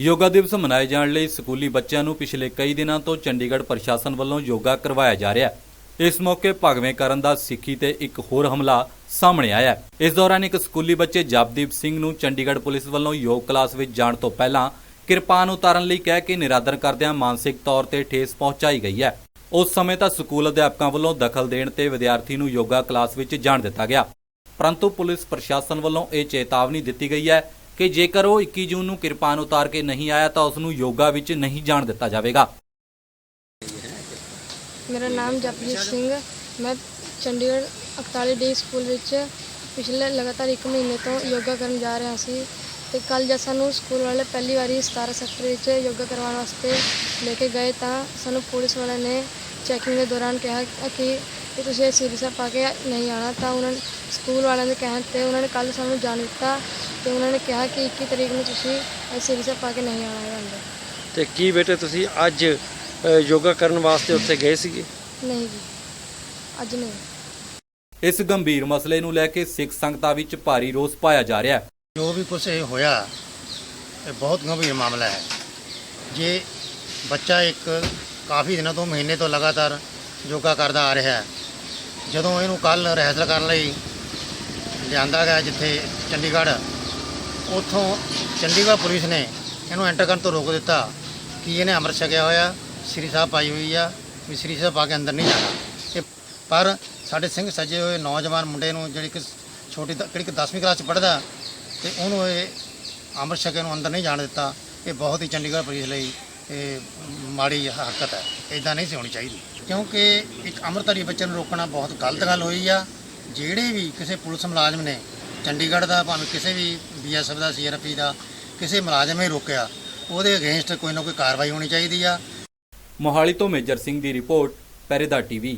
ਯੋਗਾ ਦਿਵਸ ਮਨਾਏ ਜਾਣ ਲਈ ਸਕੂਲੀ ਬੱਚਿਆਂ ਨੂੰ ਪਿਛਲੇ ਕਈ ਦਿਨਾਂ ਤੋਂ ਚੰਡੀਗੜ੍ਹ ਪ੍ਰਸ਼ਾਸਨ ਵੱਲੋਂ ਯੋਗਾ ਕਰਵਾਇਆ ਜਾ ਰਿਹਾ ਹੈ। ਇਸ ਮੌਕੇ ਭਗਵੇਂ ਕਰਨ ਦਾ ਸਿੱਖੀ ਤੇ ਇੱਕ ਹੋਰ ਹਮਲਾ ਸਾਹਮਣੇ ਆਇਆ ਇਸ ਦੌਰਾਨ ਇੱਕ ਸਕੂਲੀ ਬੱਚੇ ਜਪਦੀਪ ਸਿੰਘ ਨੂੰ ਚੰਡੀਗੜ੍ਹ ਪੁਲਿਸ ਵੱਲੋਂ ਯੋਗ ਕਲਾਸ ਵਿੱਚ ਜਾਣ ਤੋਂ ਪਹਿਲਾਂ ਕਿਰਪਾਨ ਉਤਾਰਨ ਲਈ ਕਹਿ ਕੇ ਨਿਰਾਦਰ ਕਰਦਿਆਂ ਮਾਨਸਿਕ ਤੌਰ ਤੇ ਠੇਸ ਪਹੁੰਚਾਈ ਗਈ ਹੈ। ਉਸ ਸਮੇਂ ਤਾਂ ਸਕੂਲ ਅਧਿਆਪਕਾਂ ਵੱਲੋਂ ਦਖਲ ਦੇਣ ਤੇ ਵਿਦਿਆਰਥੀ ਨੂੰ ਯੋਗਾ ਕਲਾਸ ਵਿੱਚ ਜਾਣ ਦਿੱਤਾ ਗਿਆ। ਪਰੰਤੂ ਪੁਲਿਸ ਪ੍ਰਸ਼ਾਸਨ ਵੱਲੋਂ ਇਹ ਚੇਤਾਵਨੀ ਦਿੱਤੀ ਗਈ ਹੈ ਕਿ ਜੇਕਰ ਉਹ 21 ਜੂਨ ਨੂੰ ਕਿਰਪਾਨ ਉਤਾਰ ਕੇ ਨਹੀਂ ਆਇਆ ਤਾਂ ਉਸ ਨੂੰ ਯੋਗਾ ਵਿੱਚ ਨਹੀਂ ਜਾਣ ਦਿੱਤਾ ਜਾਵੇਗਾ। ਮੇਰਾ ਨਾਮ ਜਪਜੀਤ ਸਿੰਘ ਮੈਂ ਚੰਡੀਗੜ੍ਹ 41 ਡੇ ਸਕੂਲ ਵਿੱਚ ਪਿਛਲੇ ਲਗਾਤਾਰ 1 ਮਹੀਨੇ ਤੋਂ ਯੋਗਾ ਕਰਨ ਜਾ ਰਿਹਾ ਸੀ ਤੇ ਕੱਲ ਜਦ ਸਾਨੂੰ ਸਕੂਲ ਵਾਲੇ ਪਹਿਲੀ ਵਾਰੀ 17 ਸੈਕਟਰ ਵਿੱਚ ਯੋਗਾ ਕਰਵਾਉਣ ਵਾਸਤੇ ਲੈ ਕੇ ਗਏ ਤਾਂ ਸਾਨੂੰ ਪੁਲਿਸ ਵਾਲਿਆਂ ਨੇ ਚੈਕਿੰਗ ਦੇ ਦੌਰਾਨ ਕਿਹਾ ਕਿ ਤੁਸੀਂ ਇਹ ਸਿਰਸਾ ਪਾ ਕੇ ਨਹੀਂ ਆਣਾ ਤਾਂ ਉਹਨਾਂ ਸਕੂਲ ਵਾਲਿਆਂ ਦੇ ਕਹਿਣ ਤੇ ਉਹਨਾਂ ਨੇ ਕੱਲ ਸਾਨੂੰ ਜਾਣ ਦਿੱਤਾ ਤੇ ਉਹਨਾਂ ਨੇ ਕਿਹਾ ਕਿ 21 ਤਰੀਕ ਨੂੰ ਤੁਸੀਂ ਇਹ ਸੀਰੀਅਸ ਪਾ ਕੇ ਨਹੀਂ ਆਣਾ ਹੈ ਅੰਦਰ। ਤੇ ਕੀ ਬੇਟੇ ਤੁਸੀਂ ਅੱਜ ਅ, ਯੋਗਾ ਕਰਨ ਵਾਸਤੇ ਉੱਥੇ ਗਏ ਸੀਗੇ? ਨਹੀਂ ਜੀ ਅੱਜ ਨਹੀਂ। ਇਸ ਗੰਭੀਰ ਮਸਲੇ ਨੂੰ ਲੈ ਕੇ ਸਿੱਖ ਸੰਗਤਾਂ ਵਿੱਚ ਭਾਰੀ ਰੋਸ ਪਾਇਆ ਜਾ ਰਿਹਾ ਹੈ। ਜੋ ਵੀ ਕੁਛ ਇਹ ਹੋਇਆ ਇਹ ਬਹੁਤ ਗੰਭੀਰ ਮਾਮਲਾ ਹੈ। ਜੇ ਬੱਚਾ ਇੱਕ ਕਾਫੀ ਦਿਨਾਂ ਤੋਂ ਮਹੀਨੇ ਤੋਂ ਲਗਾਤਾਰ ਯੋਗਾ ਕਰਦਾ ਆ ਰਿਹਾ ਹੈ ਜਦੋਂ ਇਹਨੂੰ ਕੱਲ ਰਿਹਰਸਲ ਕਰਨ ਲਈ ਲਿਆਂਦਾ ਗਿਆ ਜਿੱਥੇ ਚੰਡੀਗੜ੍ਹ ਉੱਥੋਂ ਚੰਡੀਗੜ੍ਹ ਪੁਲਿਸ ਨੇ ਇਹਨੂੰ ਐਂਟਰ ਕਰਨ ਤੋਂ ਰੋਕ ਦਿੱਤਾ ਕਿ ਇਹਨੇ ਅੰਮ੍ਰਿਤ ਛਕਿਆ ਹੋਇਆ, ਸ੍ਰੀ ਸਾਹਿਬ ਪਾਈ ਹੋਈ ਆ, ਵੀ ਸ੍ਰੀ ਸਾਹਿਬ ਪਾ ਕੇ ਅੰਦਰ ਨਹੀਂ ਜਾਣਾ। ਇਹ ਪਰ ਸਾਡੇ ਸਿੰਘ ਸੱਜੇ ਹੋਏ ਨੌਜਵਾਨ ਮੁੰਡੇ ਨੂੰ ਜਿਹੜੀ ਕਿ ਛੋਟੀ ਦ- ਕਿਹੜੀ ਕਿ 10ਵੀਂ ਕਲਾਸ ਚ ਪੜ੍ਹਦਾ ਤੇ ਉਹਨੂੰ ਇਹ ਅੰਮ੍ਰਿਤ ਛਕੇ ਨੂੰ ਅੰਦਰ ਨਹੀਂ ਜਾਣ ਦਿੱਤਾ, ਇਹ ਬਹੁਤ ਹੀ ਚੰਡੀਗੜ੍ਹ ਪੁਲਿਸ ਲਈ ਇਹ ਮਾੜੀ ਹਰਕਤ ਹੈ ਇਦਾਂ ਨਹੀਂ ਸੀ ਹੋਣੀ ਚਾਹੀਦੀ। ਕਿਉਂਕਿ ਇੱਕ ਅੰਮ੍ਰਿਤਧਾਰੀ ਬੱਚੇ ਨੂੰ ਰੋਕਣਾ ਬਹੁਤ ਗਲਤ ਗੱਲ ਹੋਈ ਆ, ਜਿਹੜੇ ਵੀ ਕਿਸੇ ਪੁਲਿਸ ਮੁਲਾਜ਼ਮ ਨੇ ਚੰਡੀਗੜ੍ਹ ਦਾ ਭਾਵੇਂ ਕਿਸੇ ਵੀ ਬੀਐਸਐਫ ਦਾ ਸੀਆਰਪੀ ਦਾ, ਕਿਸੇ ਮੁਲਾਜ਼ਮ ਨੇ ਰੋਕਿਆ, ਉਹਦੇ ਅਗੇਂਸਟ ਕੋਈ ਨਾ ਕੋਈ ਕਾਰਵਾਈ ਹੋਣੀ ਚਾਹੀਦੀ ਆ। ਮੋਹਾਲੀ ਤੋਂ ਮੇਜਰ ਸਿੰਘ ਦੀ ਰਿਪੋਰਟ ਪਹਿਰੇਦਾਰ ਟੀਵੀ।